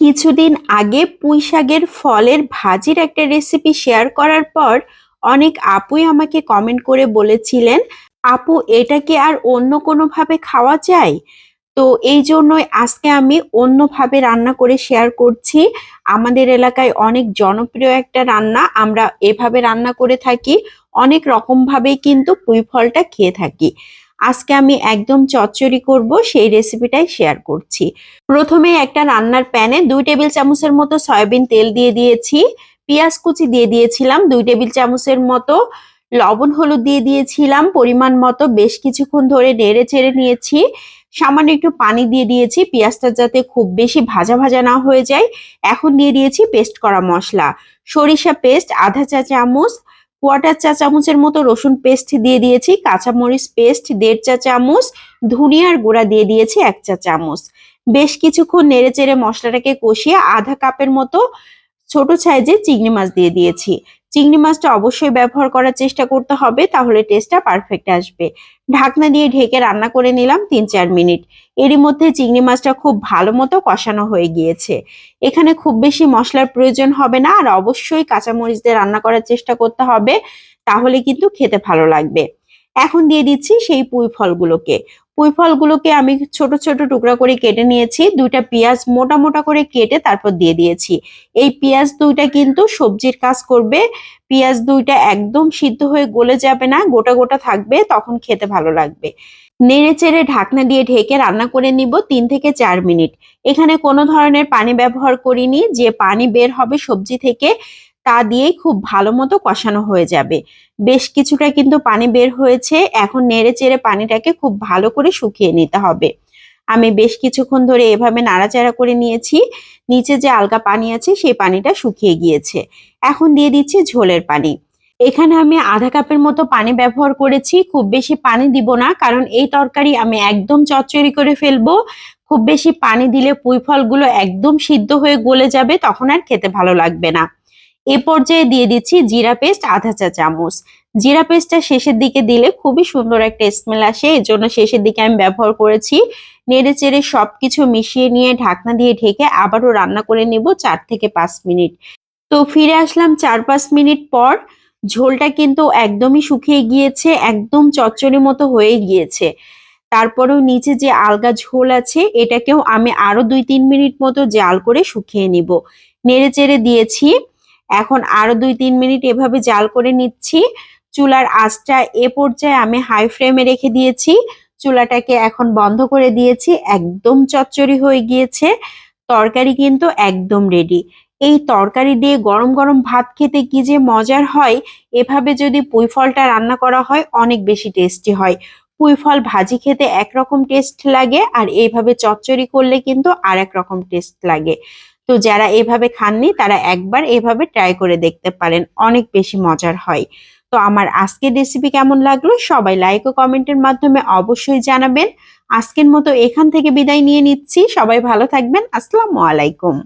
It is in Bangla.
কিছুদিন আগে পুঁই শাকের ফলের ভাজির একটা রেসিপি শেয়ার করার পর অনেক আপুই আমাকে কমেন্ট করে বলেছিলেন, আপু, এটা কি আর অন্য কোনোভাবে খাওয়া যায়? তো এই জন্যই আজকে আমি অন্যভাবে রান্না করে শেয়ার করছি। আমাদের এলাকায় অনেক জনপ্রিয় একটা রান্না, আমরা এভাবে রান্না করে থাকি। অনেক রকমভাবেই কিন্তু পুঁই ফলটা খেয়ে থাকি। আজকে আমি একদম চচ্চড়ি করব, সেই রেসিপিটাই শেয়ার করছি। প্রথমে একটা রান্নার প্যানে দুই টেবিল চামচের মতো সয়াবিন তেল দিয়ে দিয়েছি, পেঁয়াজ কুচি দিয়ে দিয়েছিলাম, দুই টেবিল চামচের মতো লবণ হলুদ দিয়ে দিয়েছিলাম, পরিমাণ মতো বেশ কিছুক্ষণ ধরে নেড়ে চেড়ে নিয়েছি। সামান্য একটু পানি দিয়ে দিয়েছি, পেঁয়াজটা যাতে খুব বেশি ভাজা ভাজা না হয়ে যায়। এখন দিয়ে দিয়েছি পেস্ট করা মশলা, সরিষা পেস্ট আধা চা চামচ কোয়াটার চা চামচের মতো রসুন পেস্ট দিয়ে দিয়েছি, কাঁচামরিচ পেস্ট দেড় চা চামচ, ধনিয়ার গুঁড়া দিয়ে দিয়েছি এক চা চামচ। বেশ কিছুক্ষণ নেড়ে চেড়ে মশলাটাকে কষিয়ে আধা কাপের মতো ছোট সাইজে চিংড়ি মাছ দিয়ে দিয়েছি। চিংড়ি মাছটা অবশ্যই ব্যবহার করার চেষ্টা করতে হবে, তাহলে টেস্টটা পারফেক্ট আসবে। ঢাকনা দিয়ে ঢেকে রান্না করে নিলাম তিন চার মিনিট। এরই মধ্যে চিংড়ি মাছটা খুব ভালো মতো কষানো হয়ে গিয়েছে। এখানে খুব বেশি মশলার প্রয়োজন হবে না, আর অবশ্যই কাঁচামরিচ দিয়ে রান্না করার চেষ্টা করতে হবে, তাহলে কিন্তু খেতে ভালো লাগবে। এখন দিয়ে দিচ্ছি সেই পুঁই ফলগুলোকে। পুঁই ফলগুলোকে আমি ছোট ছোট টুকরা করে কেটে নিয়েছি। দুইটা পেঁয়াজ মোটা মোটা করে কেটে তারপর দিয়ে দিয়েছি। এই পেঁয়াজ দুইটা কিন্তু সবজির কাজ করবে। পেঁয়াজ দুইটা একদম সিদ্ধ হয়ে গলে যাবে না, গোটা গোটা থাকবে, তখন খেতে ভালো লাগবে। নেড়ে চেড়ে ঢাকনা দিয়ে ঢেকে রান্না করে নিব তিন থেকে চার মিনিট। এখানে কোনো ধরনের পানি ব্যবহার করিনি। যে পানি বের হবে সবজি থেকে তা দিয়েই খুব ভালো মতো কষানো হয়ে যাবে। বেশ কিছুটা কিন্তু পানি বের হয়েছে, এখন নেড়ে চেড়ে পানিটাকে খুব ভালো করে শুকিয়ে নিতে হবে। আমি বেশ কিছুক্ষণ ধরে এভাবে নাড়াচাড়া করে নিয়েছি, নিচে যে আলগা পানি আছে সেই পানিটা শুকিয়ে গিয়েছে। এখন দিয়ে দিচ্ছি ঝোলের পানি। এখানে আমি আধা কাপের মতো পানি ব্যবহার করেছি, খুব বেশি পানি দিব না, কারণ এই তরকারি আমি একদম চচ্চড়ি করে ফেলব। খুব বেশি পানি দিলে পুঁই ফলগুলো একদম সিদ্ধ হয়ে গলে যাবে, তখন আর খেতে ভালো লাগবে না। এ পর্যায়ে দিয়ে দিচ্ছি জিরা পেস্ট, আধা চা চামচ। জিরা পেস্টটা শেষের দিকে দিলে খুবই সুন্দর একটা স্মেল আসে এর জন্য শেষের দিকে আমি ব্যবহার করেছি। নেড়ে চেড়ে সব কিছু মিশিয়ে নিয়ে ঢাকনা দিয়ে ঢেকে আবারও রান্না করে নেব চার থেকে পাঁচ মিনিট। তো ফিরে আসলাম চার পাঁচ মিনিট পর। ঝোলটা কিন্তু একদমই শুকিয়ে গিয়েছে, একদম চচ্চড়ি মতো হয়ে গিয়েছে। তারপরেও নিচে যে আলগা ঝোল আছে, এটাকেও আমি আরও দুই তিন মিনিট মতো জাল করে শুকিয়ে নিব। নেড়ে চেড়ে দিয়েছি। এখন আরও দুই তিন মিনিট এভাবে জাল করে নিচ্ছি। চুলার আঁচটা এ পর্যায়ে আমি হাই ফ্লেমে রেখে দিয়েছি। চুলাটাকে এখন বন্ধ করে দিয়েছি। একদম চচ্চড়ি হয়ে গিয়েছে। তরকারি কিন্তু একদম রেডি এই তরকারি দিয়ে গরম গরম ভাত খেতে কি যে মজার হয়, এভাবে যদি পুঁই ফলটা রান্না করা হয়, অনেক বেশি টেস্টি হয়। পুঁই ফল ভাজি খেতে একরকম টেস্ট লাগে আর এইভাবে চচ্চড়ি করলে কিন্তু আর এক রকম টেস্ট লাগে। তো যারা এভাবে খাননি, তারা একবার এভাবে ট্রাই করে দেখতে পারেন, অনেক বেশি মজার হয়। তো আমার আজকের রেসিপি কেমন লাগল, সবাই লাইক ও কমেন্টের মাধ্যমে অবশ্যই জানাবেন। আজকের মতো এখান থেকে বিদায় নিয়ে নিচ্ছি, সবাই ভালো থাকবেন, আসসালামু আলাইকুম।